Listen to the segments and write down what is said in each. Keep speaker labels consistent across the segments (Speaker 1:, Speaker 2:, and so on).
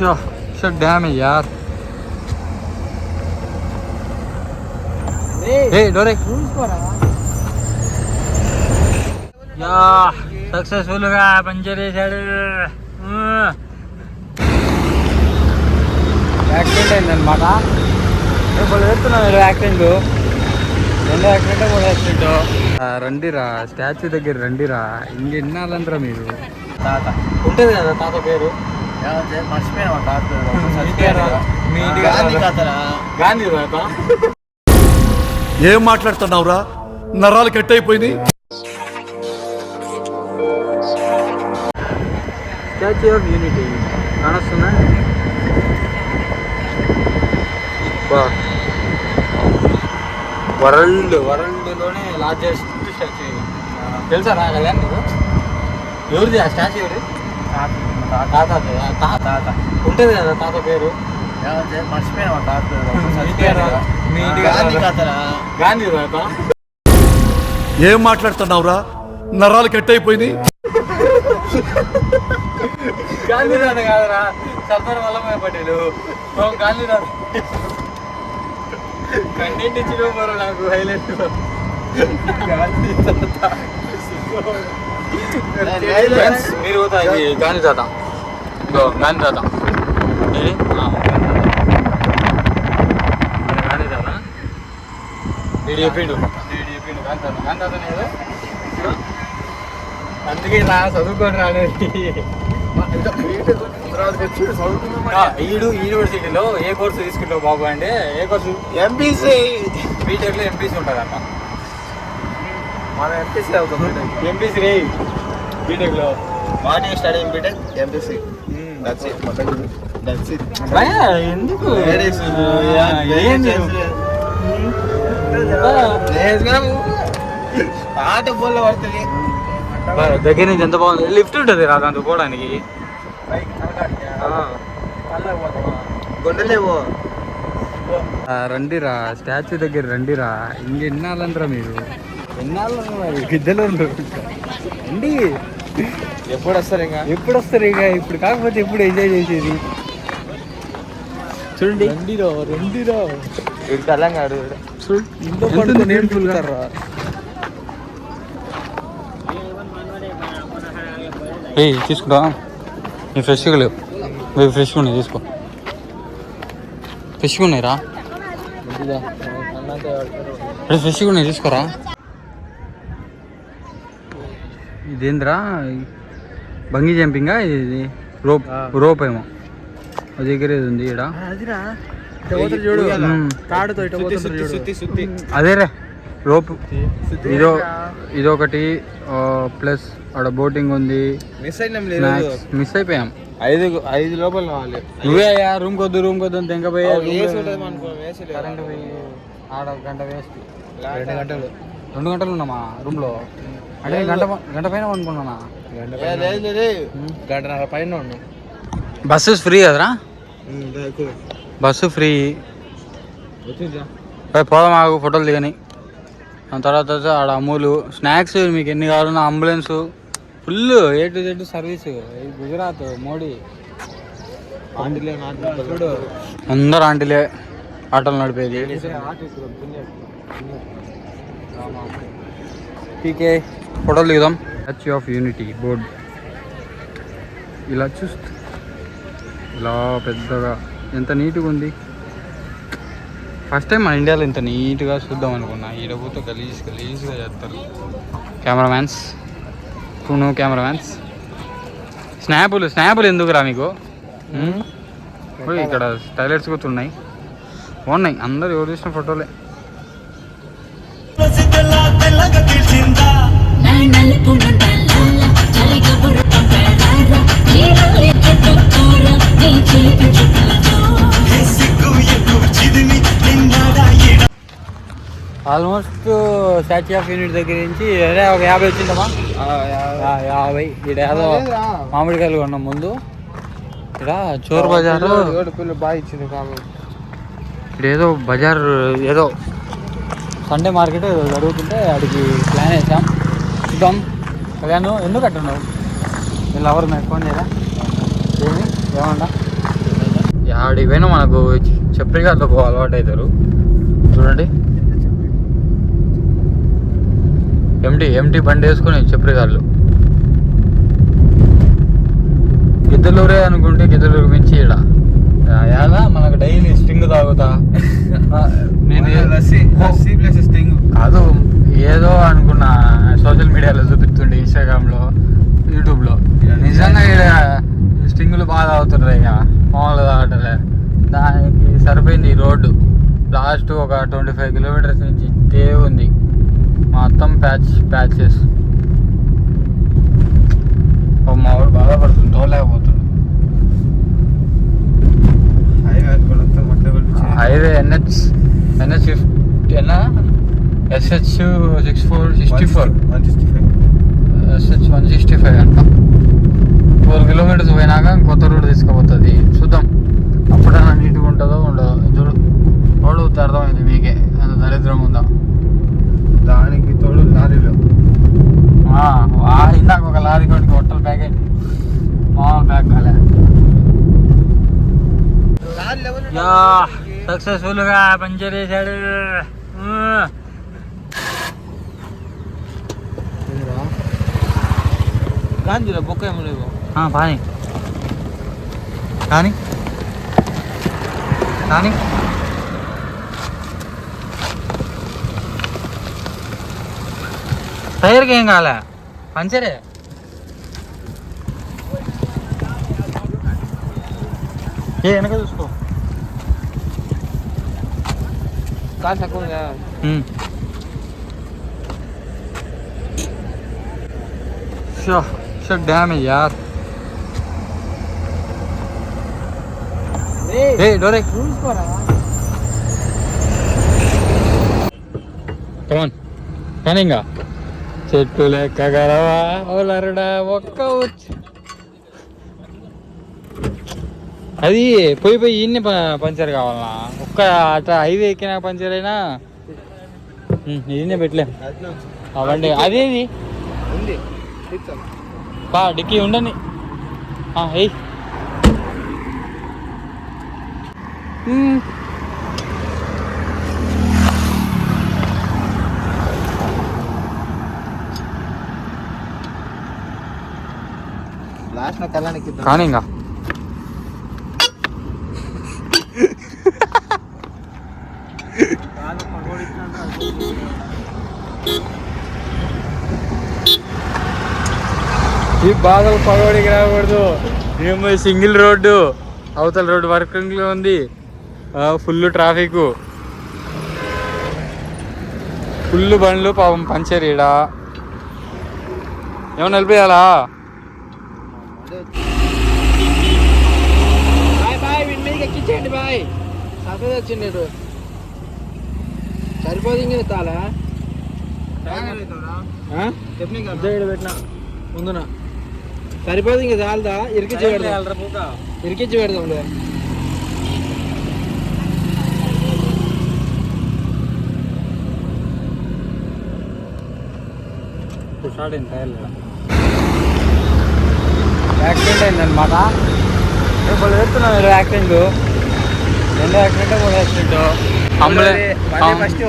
Speaker 1: अच्छा अच्छा डैम है यार ఏ డోరే యా సక్సెస్ఫుల్ గా పంచర్ చేశాడు యాక్సిడెంట్ అయిందనమాట ఇప్పుడు చెప్తున్నాను యాక్సిడెంట్ రెండు యాక్సిడెంట్ మూడు యాక్సిడెంట్ రండిరా స్టాచ్యూ దగ్గర రండిరా ఇంకెన్నాళ్ళంటారా మీరు తాత ఉంటుంది కదా తాత పేరు
Speaker 2: మర్చిపోయినా
Speaker 1: గాంధీ
Speaker 3: ఏం మాట్లాడుతున్నావురా నరాలు కట్ అయిపోయింది
Speaker 1: స్టాచ్యూ ఆఫ్ యూనిటీ కానొస్తుందా బా వరల్డ్ వరల్డ్లోనే లార్జెస్ట్ స్టాచ్యూ తెలుసా రా కళ్యాణ్ నీకు ఎవరిది ఆ స్టాచ్యూ ఎవరి తాత తాత ఉంటుంది కదా తాత పేరు?
Speaker 2: మర్చిపోయినా
Speaker 1: ఇంటికి గాంధీ తాత.
Speaker 3: ఏం మాట్లాడుతున్నావురా? నరాలు కట్ అయిపోయింది
Speaker 1: గాంధీ తాత కాదురా. సర్దార్ వల్లభాయ్ పటేల్. ఓ గాంధీ తాత. కంటెంట్ ఇచ్చిన మరో నాకు హైలైట్. గాంధీ తాత. Friends, మీరు గాంధీ తాత? ఇదో గాంధీ తాత. ఇది గాంధీ తాత? వీడు చెప్పిండు వీడు చెప్పిండు గాంధీ తాత. గాంధీ తాత అందుకే రా చదువుకొని రానేది ఈడు యూనివర్సిటీలో ఏ కోర్సు తీసుకుంటావు బాబు అంటే ఏ కోర్సు?
Speaker 2: ఎంపీసీ
Speaker 1: బీటెక్లో ఎంపీసీ ఉంటుంది అన్న
Speaker 2: మన ఎంపీసీ అవుతుంది
Speaker 1: ఎంపీసీ రే బీటెక్లో
Speaker 2: morning study BTech MPC that's it that's it
Speaker 1: భయ్యా, ఎందుకు? ఏంది?
Speaker 2: పాట బోల్ పడుతుంది.
Speaker 1: దగ్గర నుంచి ఎంత బాగుంది? లిఫ్ట్ ఉంటుంది రా దాంతో పోవడానికి.
Speaker 2: గుండెలేవు
Speaker 1: ఆ, రండిరా స్టాచ్యూ దగ్గర రండిరా. ఇంకెన్నాళ్ళంటారా మీరు? ఎన్నాళ్ళు గిద్దెలు రండి.
Speaker 2: ఎప్పుడు వస్తారు ఇంకా?
Speaker 1: ఎప్పుడు వస్తారు ఇక? ఇప్పుడు కాకపోతే ఎప్పుడు ఎంజాయ్ చేసేది? చూడండి.
Speaker 2: రండిరో రండిరో. వీడు కళ్ళంగాడు
Speaker 1: చూడు
Speaker 2: ఇంట్లో
Speaker 1: ఎంత
Speaker 2: పడుకొని
Speaker 1: ఉంది
Speaker 2: ఏం
Speaker 1: తీసుకుంటా నీ ఫ్రెష్గా లేవు. ఇవి ఫ్రెష్గా ఉన్నాయి తీసుకో. ఫ్రెష్గా ఉన్నాయి రా అరే ఫ్రెష్గా ఉన్నాయి తీసుకోరా? ఇదేంద్రా? బంగీ జంపింగా? ఇది రోప్. రోప్ ఏమో అది దగ్గర ఇది ఉంది ఇక్కడ
Speaker 2: అదిరా.
Speaker 1: చూడు. మ్మ్.
Speaker 2: తాడుతో ఇటు పోతుంటారు చూడు.
Speaker 4: సుత్తి సుత్తి.
Speaker 1: అదే రే రోప్ ఇదో ఇదొకటి ప్లస్ ఆడ బోటింగ్ ఉంది.
Speaker 4: మిస్
Speaker 1: అయిపోయాం.
Speaker 4: ఐదు ఐదు లోపల
Speaker 1: నువ్వే అయ్యా రూమ్ కొద్దు రూమ్ కొద్దు అని పోయి ఆడ గంట వేస్ట్.
Speaker 4: రెండు గంటలు.
Speaker 1: రెండు గంటలు ఉన్నామా రూమ్లో? అంటే గంట గంట పైన అనుకున్నానా
Speaker 4: గంటన్నర పైన
Speaker 1: బస్సు ఫ్రీ కదరా.
Speaker 4: Bus
Speaker 1: free. పోదాం ఆగు ఫోటోలు దిగని. దాని తర్వాత వచ్చి ఆడ అమూలు స్నాక్స్ మీకు ఎన్ని కావాలన్నా ambulance. Full A to Z service. Gujarat Modi.
Speaker 4: ఆంటీలే నాటు చూడు.
Speaker 1: అందరు ఆంటీలే ఆటోలు నడిపేది. పీకే. ఫోటోలు దిగుదాం. స్టాచ్యూ ఆఫ్ యూనిటీ బోర్డ్ ఇలా చూస్తూ ఇలా పెద్దగా ఎంత నీట్గా ఉంది. ఫస్ట్ టైం మన ఇండియాలో ఇంత నీట్గా చూద్దాం అనుకున్నా. ఈడ పోతే గలీజ్ గలీజ్గా చేస్తారు. కెమెరామ్యాన్స్ టూ కెమెరామ్యాన్స్ స్నాపులు స్నాపులు ఎందుకురా మీకు? ఉమ్? ఓయ్, ఇక్కడ టైలెట్స్ కూడా ఉన్నాయి బాగున్నాయి. అందరు ఎవరు చూసిన ఫోటోలే. ఆల్మోస్ట్ స్టాచ్యూ ఆఫ్ యూనిట్ దగ్గర నుంచి అదే ఒక యాభై వచ్చిందమ్మా. యాభై. ఇక్కడ ఏదో మామిడికాయలు కొన్నాం ముందు. ఇక్కడ చోర్ బజార్.
Speaker 4: ఏడు పిల్లలు బాగా ఇచ్చింది కాబట్టి
Speaker 1: ఇక్కడ ఏదో బజార్ ఏదో. సండే మార్కెట్ జరుగుతుంటే అడిగి ప్లాన్ వేసాం. చూద్దాం. కళ్యాణ్ ఎందుకు అట్టున్నావు వీళ్ళు ఎవరు నాకు ఫోన్ చేయరా? ఏమి ఏమంటా? ఆడికి పోయినా మనకు చెప్పరిగాల్లో అలవాటు అవుతారు. చూడండి. ఎంటీ ఎంటీ బండి వేసుకుని చెప్పరిగాళ్ళు గిద్దలూరే అనుకుంటే గిద్దలూరు మించి ఈడ. ఎలా మనకు డైలీ స్టింగ్ తాగుతా. నేను కాదు ఏదో అనుకున్నా. సోషల్ మీడియాలో చూపిస్తుండే ఇన్స్టాగ్రామ్లో యూట్యూబ్లో నిజంగా ఈడ స్టింగులు బాగా తాగుతుండ్రు ఇక మామూలుగా తాగటలే. దానికి సరిపోయింది ఈ రోడ్డు. లాస్ట్ ఒక ట్వంటీ ఫైవ్ కిలోమీటర్స్ నుంచి ఇదే ఉంది. మొత్తం ప్యాచ్ ప్యాచెస్. మా వాడు బాధపడుతుంది తోలేకపోతుంది. Highway NH NH fifty SH six four sixty four
Speaker 4: one sixty five
Speaker 1: SH one sixty five అంట. ఫోర్ కిలోమీటర్స్ పోయినాక కొత్త రోడ్ తీసుకుపోతుంది. చూద్దాం. అప్పుడైనా నీట్గా ఉంటుందో ఉండదో. చూడు. రోడ్డు అర్థమైంది మీకే. అంత దరిద్రం ఉందా?
Speaker 4: దానికి తోడు లారీలో.
Speaker 1: ఇందాక ఒక లారీ కొనికి హోటల్ ప్యాక్ అయింది. మామూలు ప్యాక్ కాలే. సక్సెస్ఫుల్గా పంచర్ చేశాడు ఉమ్.
Speaker 4: గాంధీలో బొక్క ఏమో లేవు
Speaker 1: ఆ, పాని కానీ కానీ టైర్కి ఏం కాలే పంచరే ఏ వెనక చూసుకో
Speaker 4: కాలు తక్కువ
Speaker 1: డ్యామేజ్ యార్ ఏ డోరే
Speaker 4: చూసుకోరా
Speaker 1: కమాన్ కానీ ఇంకా చెట్టు లెక్క గలవా ఓలరుడా ఒక్క అది పోయి పోయి ఈయన్ని ప- పంచర్ కావాలనా ఒక్క అట హైవే ఎక్కినా పంచర్ అయినా? ఈయన్నే పెట్టలేం. అవండి అదేది?
Speaker 4: ఉంది.
Speaker 1: బా డిక్కీ ఉండని. ఏయ్. కానీ ఇంకా. ఈ బాధలు పగోడికి రాకూడదు. మేము సింగిల్ రోడ్డు అవతల రోడ్డు వర్కింగ్లో ఉంది ఫుల్ ట్రాఫిక్ ఫుల్ బండ్లు పాపం పంచర్ ఈడ. ఏమన్నా
Speaker 4: సరిపోదు ఇంక తాలా పెట్టినా. ముందున. సరిపోదు ఇంక చాలదా? ఇరికిచ్చి పెడదాం. ఇరికిచ్చి పెడదాం.
Speaker 1: యాక్సిడెంట్ అయిందనమాట ఇప్పుడు చెప్తున్నాను మీరు యాక్సిడెంట్? రెండు యాక్సిడెంట్ మూడు యాక్సిడెంట్.
Speaker 4: ఫస్ట్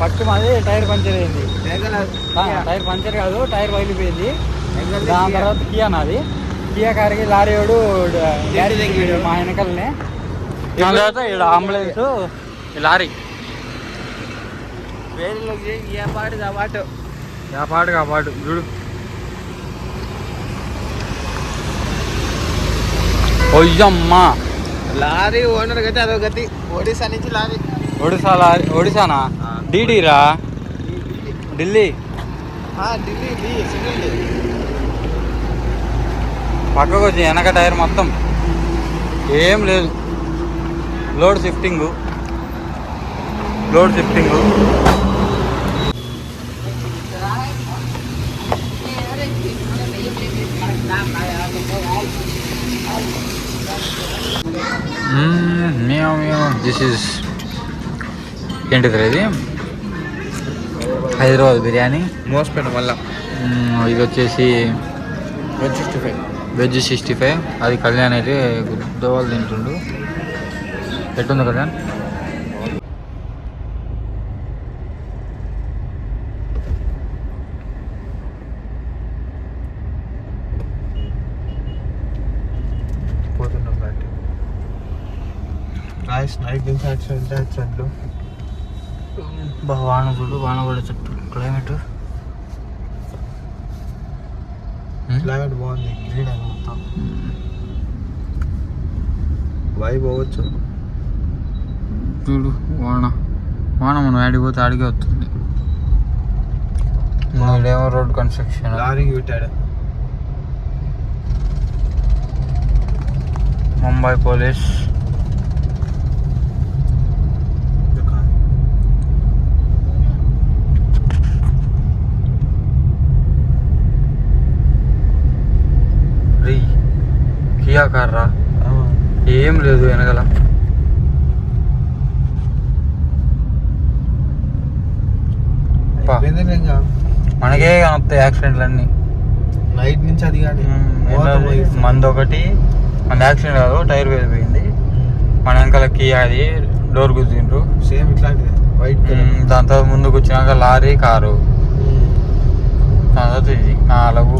Speaker 1: ఫస్ట్ మాది టైర్ పంచర్ అయింది. టైర్ పంచర్ కాదు టైర్ పగిలిపోయింది. దాని తర్వాత కియా నాది. కియా కారికి లారీ వాడు. మా వెనకాలనే. దాని తర్వాత ఇక్కడ అంబులెన్స్. లారీ.
Speaker 4: వేరేలోకి ఏ పాటు ఆ పాటు.
Speaker 1: ఆ పాటు ఆ పాటు చూడు. ఒయ్యమ్మా
Speaker 4: లారీ ఓనర్ గతి అదో గతి. ఒడిశా నుంచి లారీ.
Speaker 1: ఒడిశా లారీ ఒడిశానా? డీడీరా ఢిల్లీ.
Speaker 4: ఆ, ఢిల్లీ ఢిల్లీ.
Speaker 1: పక్కకు వచ్చి వెనక టైర్ మొత్తం. ఏం లేదు. Load shifting. Load shifting. This is ఏంటిది ఇది? హైదరాబాద్ బిర్యానీ.
Speaker 4: మోసపోయిన మళ్ళా.
Speaker 1: మ్మ్, ఇది వచ్చేసి
Speaker 4: one sixty five
Speaker 1: veg sixty five అది కళ్యాణ్ అయితే దోవలు తింటుండు. ఎట్టుంది కళ్యాణ్?
Speaker 2: రాయిస్ నైట్ నుంచి యాక్సిడెంట్ యాక్సిడెంట్లు
Speaker 1: బా వాన చూడు వాన పడే చుట్టూ. క్లైమేట్
Speaker 2: క్లైమేట్ బాగుంది గ్రీన్ అని మొత్తం వైబ్ అవ్వచ్చు
Speaker 1: చూడు వాన. వాన మనం ఆడిపోతే ఆడికే వస్తుంది. ఇదేమో రోడ్ కన్స్ట్రక్షన్.
Speaker 2: లారీకి పెట్టాడు
Speaker 1: ముంబై పోలీస్ రీ కియా కార్ రా ఏం లేదు వెనగల మనకే కనొస్తాయి యాక్సిడెంట్లు అన్నీ
Speaker 2: నైట్ నుంచి అది కానీ
Speaker 1: మంది ఒకటి మన యాక్సిడెంట్ కాదు టైర్ వెళ్ళిపోయింది మన వెనకాల కియా అది డోర్ గుద్దిండ్రు.
Speaker 2: సేమ్ ఇట్లాంటిది వైట్
Speaker 1: దాని తర్వాత ముందుకు వచ్చినాక లారీ కారు. దాని తర్వాత ఇది నాలుగు.